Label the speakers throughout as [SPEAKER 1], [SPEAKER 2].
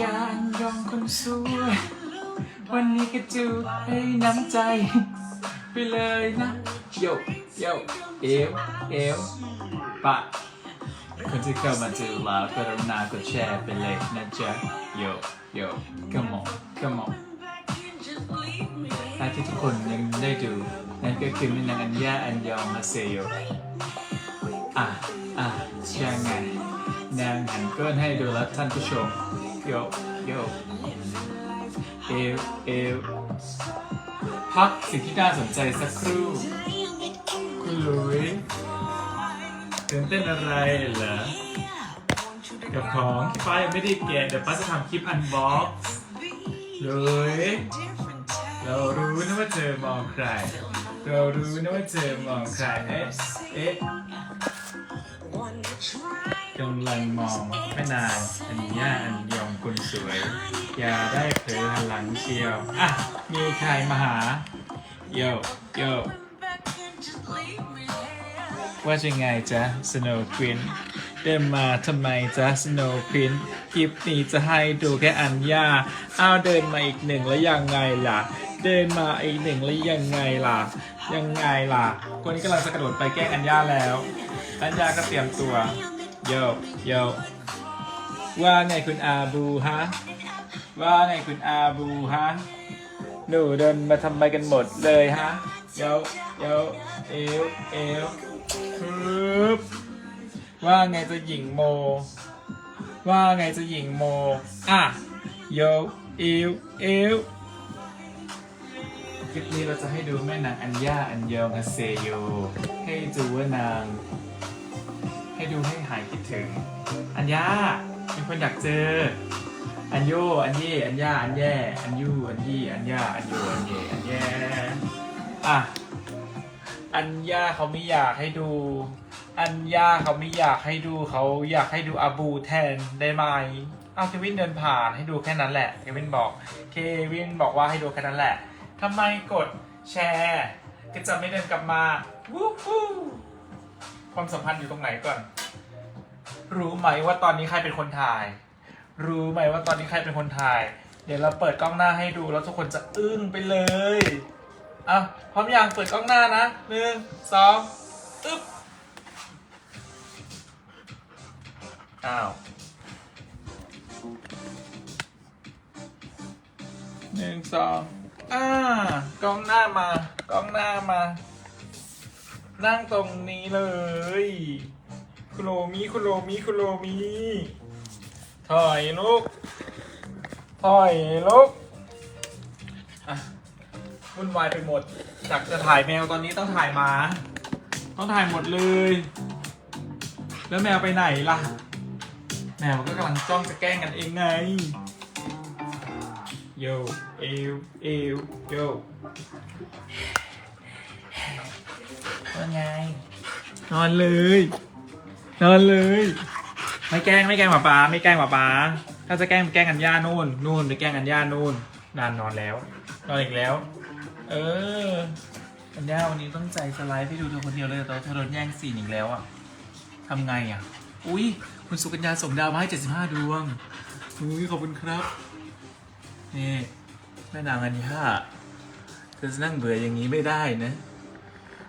[SPEAKER 1] ยาอันยองคนสวยวันนี้ก็จูให้น้ำใจ ไปเลยนะโยโยเอวเอวปะคนที่เข้ามาดูแล้วกรุณากดแชร์ไปเลยนะจ๊ะโยโย come on come on ถ้าที่ทุกคนยังได้ดู นั่นก็คือม่นางอัญญาอันยองมาเซโยอะอะยังไงนางหันก้นให้ดูแล้วท่านผู้ชม โยโยเอวเอวพักสิ่งที่น่าสนใจสักครู่ คุณหลุยตื่นเต้นอะไรเหรอกับของที่ป้ายังไม่ได้แกะเดี๋ยวป้าจะทำคลิปอันบ็อกลุยเรารู้นะว่าเธอมองใคร เรารู้นะว่าเธอมองใคร เอ๊ะ เอ๊ะกำลังมองแม่นางอันย่าอันยอง คนสวย อย่าได้เผลอหันหลังเชียว อะ มีใครมาหา โยโยว่าจะไงจ๊ะ Snow Queen เดินมาทำไมจ๊ะ Snow Queen คลิปนี้จะให้ดูแค่อันย่าอ้าวเดินมาอีกหนึ่งแล้วยังไงล่ะ เดินมาอีกหนึ่งแล้วยังไงล่ะ ยังไงล่ะ คนนี้กำลังจะกระโดดไปแกล้งอันย่าแล้ว อันย่าก็เตรียมตัวโยโย ว่าไงคุณอาบูฮะ ว่าไงคุณอาบูฮะ หนูเดินมาทำไมกันหมดเลยฮะโยโยเอวเอวปึ๊บว่าไงจะหญิงโม ว่าไงจะหญิงโม อะโยเอวเอวคลิปนี้เราจะให้ดูแม่นางอัญญาอัญยองอาเซโย ให้ดูว่านาง ให้ดูให้หายคิดถึง อัญญา มีคนอยากเจอ อันโย อันเย่ อันย่า อันแย่ อันยู อันยี่ อันย่า อันโย อันเย่ อันแย่ อะ อันย่าเขาไม่อยากให้ดู อันย่าเขาไม่อยากให้ดูเขาอยากให้ดูอาบูแทนได้ไหมอ้าเควินเดินผ่านให้ดูแค่นั้นแหละ เควินบอก เควินบอกว่าให้ดูแค่นั้นแหละทำไมกดแชร์ก็จะไม่เดินกลับมา วู้ฮู้ความสัมพันธ์อยู่ตรงไหนก่อน รู้ไหมว่าตอนนี้ใครเป็นคนถ่าย รู้ไหมว่าตอนนี้ใครเป็นคนถ่าย เดี๋ยวเราเปิดกล้องหน้าให้ดูแล้วทุกคนจะอึ้งไปเลยอะพร้อมยังเปิดกล้องหน้านะหนึ่งสองอึ๊บอ้าวหนึ่งสองอ่ากล้องหน้ามากล้องหน้ามา นั่งตรงนี้เลย คุโรมิคุโรมิคุโรมิถอยลูกถอยลูกอะวุ่นวายไปหมด จากจะถ่ายแมวตอนนี้ต้องถ่ายหมา ต้องถ่ายหมดเลย แล้วแมวไปไหนล่ะ แมวก็กำลังจ้องจะแกล้งกันเองไง โยเอวเอวโยว่าไง นอนเลย นอนเลย ไม่แกล้งไม่แกล้งหมาป้าไม่แกล้งหมาป้าถ้าจะแกล้งแกล้งกันย่านู่นนู่นไปแกล้งกันย่านู่นนานนอนแล้ว นอนอีกแล้ว เออกันย่าวันนี้ต้องใจสไลด์ให้ดูเธอคนเดียวเลยแต่เธอโดนแย่งซีนอีกแล้วอะทำไงอะอุ้ยคุณสุกัญญาส่งดาวมาให้ 75 ดวงอุ้ยขอบคุณครับ นี่แม่นางอัญญาเธอจะนั่งเบื่ออย่างนี้ไม่ได้นะ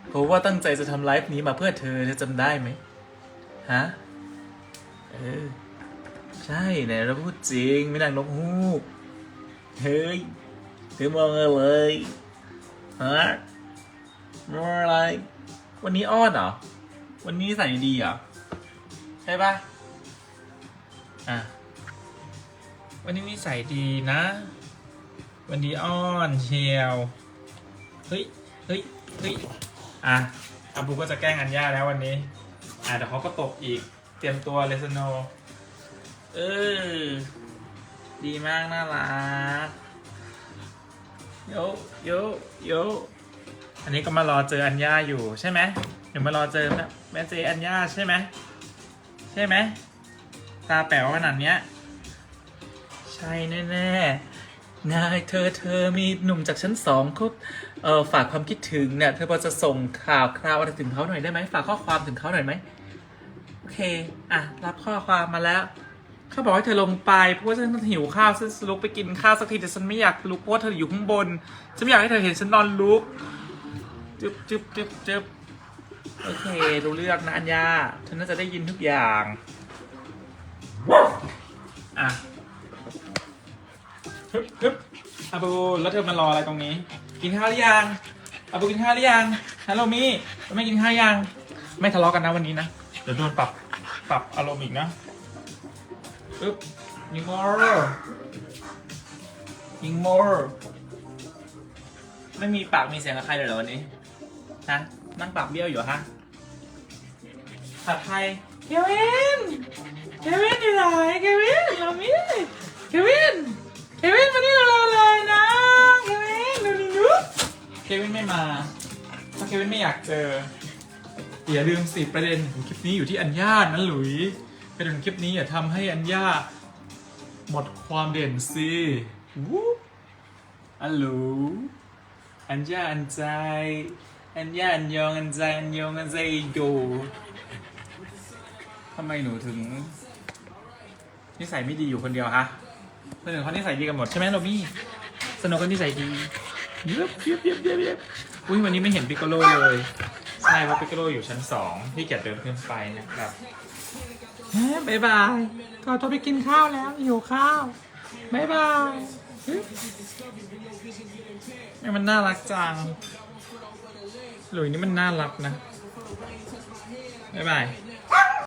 [SPEAKER 1] เพราะว่าตั้งใจจะทำไลฟ์นี้มาเพื่อเธอเธอจำได้ไหม ฮะ เออ ใช่ไหนเราพูดจริง ไม่นางนกฮูก เฮ้ยเธอมองอะไรฮะมองอะไร วันนี้อ้อนเหรอ วันนี้ใส่ดีเหรอ ใช่ปะอะ วันนี้นิสัยดีนะ วันนี้อ้อนเชียว เฮ้ย เฮ้ย เฮ้ย อะอาบูก็จะแกล้งอัญญาแล้ววันนี้ อะเดี๋ยวเขาก็ตกอีก เตรียมตัวเลสโน เออ ดีมาก น่ารักโยโยโยอันนี้ก็มารอเจออัญญาอยู่ใช่ไหมเดี๋ยวมารอเจอแม่แม่เจอัญญาใช่ไหมใช่ไหมตาแป๋วขนาดเนี้ย ใช่แน่ๆนายเธอเธอมีหนุ่มจากชั้นสองเขา เออฝากความคิดถึงเนี่ยเธอพอจะส่งข่าวคราวอะไรถึงเขาหน่อยได้ไหมฝากข้อความถึงเขาหน่อยไหมโอเคอะรับข้อความมาแล้วเขาบอกให้เธอลงไปเพราะว่าฉันหิวข้าวฉันลุกไปกินข้าวสักทีแต่ฉันไม่อยากลุกเพราะว่าเธออยู่ข้างบนฉันไม่อยากให้เธอเห็นฉันนอนลุกจึ๊บจึ๊บจึ๊บจึ๊บโอเครู้เรื่องนะอัญญาฉันน่าจะได้ยินทุกอย่างอะฮึบฮึบอาบูแล้วเธอมารออะไรตรงนี้ กินข้าวหรือยังอาบูกินข้าวหรือยังฮัลโหลมี่ไม่กินข้าวยัง ไม่ทะเลาะกันนะวันนี้นะ เดี๋ยวโดนปรับ ปรับอารมณ์อีกนะปึ๊บยิงมอร์ยิงมอร์ไม่มีปากมีเสียงกับใครเลยเหรอวันนี้ ฮะ นั่งปากเบี้ยวอยู่ฮะผัดไทยเควินเควินอยู่ไหนเควินเรามีเควินเควินมานี่เลย ม่มาเพราเควินไม่อยากเจออย่าลืมสิประเด็นของคลิปนี้อยู่ที่อัญญานะหลุยประเด็นของคลิปนี้อย่าทำให้อัญญาหมดความเด่นสิวู้อัลโหลอัญญาอันใจอัญญาอันยองอันใจอันยองอันใจโยทำไมหนูถึงนิสัยไม่ดีอยู่คนเดียวคะคนอื่นเขานิสัยดีกันหมดใช่ไหมโรมี่สนุกก็นิสัยดี เย็บเย็บเย็บเย็บเย็บอุ้ยวันนี้ไม่เห็นปิกโกโลเลย ใช่เพราะปิกโกโลอยู่ชั้นสองพี่เกียรเดินขึ้นไปนะครับเฮ้บายบายขอตัวไปกินข้าวแล้วหิวข้าวบายบายฮ้ยนี่มันน่ารักจัง หลุยนี่มันน่ารักนะบายบาย